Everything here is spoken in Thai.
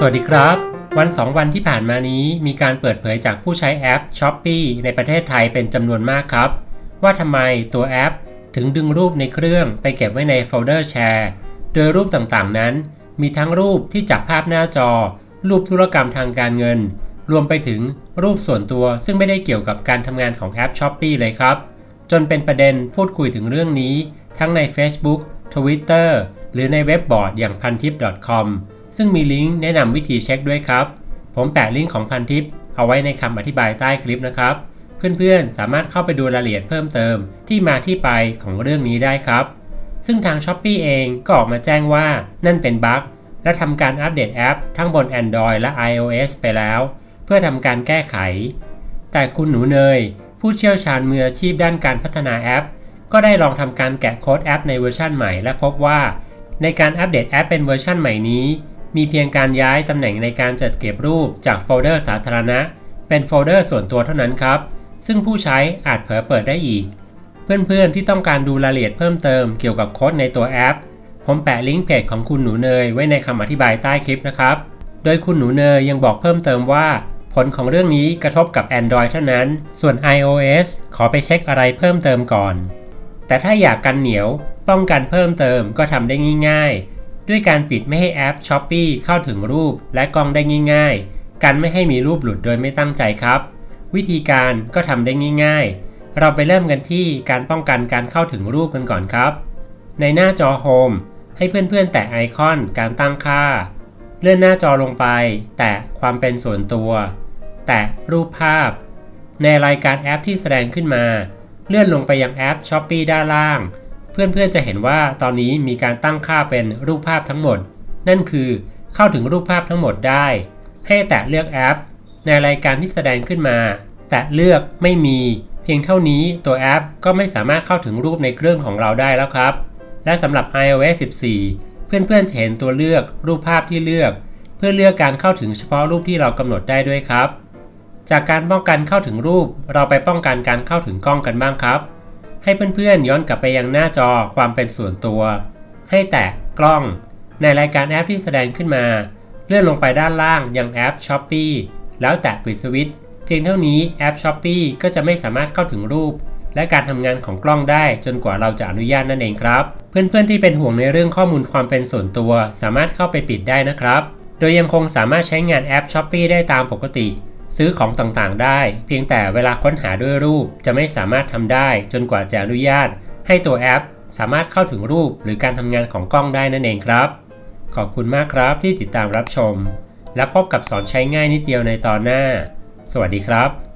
สวัสดีครับ วัน 2 วันที่ผ่านมานี้มีการเปิดเผยจากผู้ใช้แอป s h อ p e e ในประเทศไทยเป็นจำนวนมากครับ ว่าทำไมตัวแอปถึงดึงรูปในเครื่องไปเก็บไว้ในโฟลเดอร์แชร์โดยรูปต่างๆนั้น มีทั้งรูปที่จับภาพหน้าจอ รูปธุรกรรมทางการเงิน รวมไปถึงรูปส่วนตัวซึ่งไม่ได้เกี่ยวกับการทำงานของแอป s h อ p e e เลยครับ จนเป็นประเด็นพูดคุยถึงเรื่องนี้ ทั้งใน Facebook Twitter หรือในเว็บบอร์ดอย่างพันทิป .com ซึ่งมีลิงก์แนะนำวิธีเช็คด้วยครับ ผมแปะลิงก์ของพันทิปเอาไว้ในคำอธิบายใต้คลิปนะครับ เพื่อนๆ สามารถเข้าไปดูรายละเอียดเพิ่มเติมที่มาที่ไปของเรื่องนี้ได้ครับ ซึ่งทาง s h อ p e e เองก็ออกมาแจ้งว่านั่นเป็นบั๊กและทำการอัปเดตแอปทั้งบน Android และ iOS ไปแล้ว เพื่อทำการแก้ไข แต่คุณหนูเนย ผู้เชี่ยวชาญมืออาชีพด้านการพัฒนาแอป ก็ได้ลองทำการแกะโค้ดแอปในเวอร์ชันใหม่ และพบว่า ในการอัปเดตแอปเป็นเวอร์ชันใหม่นี้ มีเพียงการย้ายตำแหน่งในการจัดเก็บรูปจากโฟลเดอร์สาธารณะ เป็นโฟลเดอร์ส่วนตัวเท่านั้นครับ ซึ่งผู้ใช้อาจเผลอเปิดได้อีก เพื่อนๆที่ต้องการดูรายละเอียดเพิ่มเติมเกี่ยวกับโค้ดในตัวแอป ผมแปะลิงก์เพจของคุณหนูเนยไว้ในคำอธิบายใต้คลิปนะครับ โดยคุณหนูเนยยังบอกเพิ่มเติมว่า ผลของเรื่องนี้กระทบกับ Android เท่านั้น ส่วน iOS ขอไปเช็คอะไรเพิ่มเติมก่อน แต่ถ้าอยากกันเหนียว ป้องกันเพิ่มเติมก็ทำได้ง่ายๆ ด้วยการปิดไม่ให้แอป s h อ p e e เข้าถึงรูปและกล้องได้ง่ายๆ กันไม่ให้มีรูปหลุดโดยไม่ตั้งใจครับ วิธีการก็ทำได้ง่ายๆ เราไปเริ่มกันที่การป้องกันการเข้าถึงรูปกันก่อนครับ ในหน้าจอโฮมให้เพื่อนๆ แตะไอคอนการตั้งค่า เลื่อนหน้าจอลงไป แตะความเป็นส่วนตัว แตะรูปภาพ ในรายการแอปที่แสดงขึ้นมา เลื่อนลงไปยังแอป s h อ p e e ด้านล่าง เพื่อนๆจะเห็นว่าตอนนี้มีการตั้งค่าเป็นรูปภาพทั้งหมด นั่นคือเข้าถึงรูปภาพทั้งหมดได้ ให้แตะเลือกแอป ในรายการที่แสดงขึ้นมา แตะเลือกไม่มี เพียงเท่านี้ตัวแอปก็ไม่สามารถเข้าถึงรูปในเครื่องของเราได้แล้วครับ และสำหรับ iOS 14 เพื่อนๆจะเห็นตัวเลือกรูปภาพที่เลือก เพื่อเลือกการเข้าถึงเฉพาะรูปที่เรากำหนดได้ด้วยครับ จากการป้องกันเข้าถึงรูป เราไปป้องกันการเข้าถึงกล้องกันบ้างครับ ให้เพื่อนๆย้อนกลับไปยังหน้าจอความเป็นส่วนตัว ให้แตะกล้อง ในรายการแอปที่แสดงขึ้นมา เลื่อนลงไปด้านล่างยังแอป s h อ p e e แล้วแตะปิดสวิตช์เพียงเท่านี้แอป s h อ p e e ก็จะไม่สามารถเข้าถึงรูป และการทำงานของกล้องได้จนกว่าเราจะอนุญาตนั่นเองครับ เพื่อนๆที่เป็นห่วงในเรื่องข้อมูลความเป็นส่วนตัว สามารถเข้าไปปิดได้นะครับ โดยยังคงสามารถใช้งานแอป s h อ p e e ได้ตามปกติ ซื้อของต่างๆได้ เพียงแต่เวลาค้นหาด้วยรูปจะไม่สามารถทำได้จนกว่าจะอนุญาต ให้ตัวแอป สามารถเข้าถึงรูปหรือการทำงานของกล้องได้นั่นเองครับ ขอบคุณมากครับที่ติดตามรับชม และพบกับสอนใช้ง่ายนิดเดียวในตอนหน้า สวัสดีครับ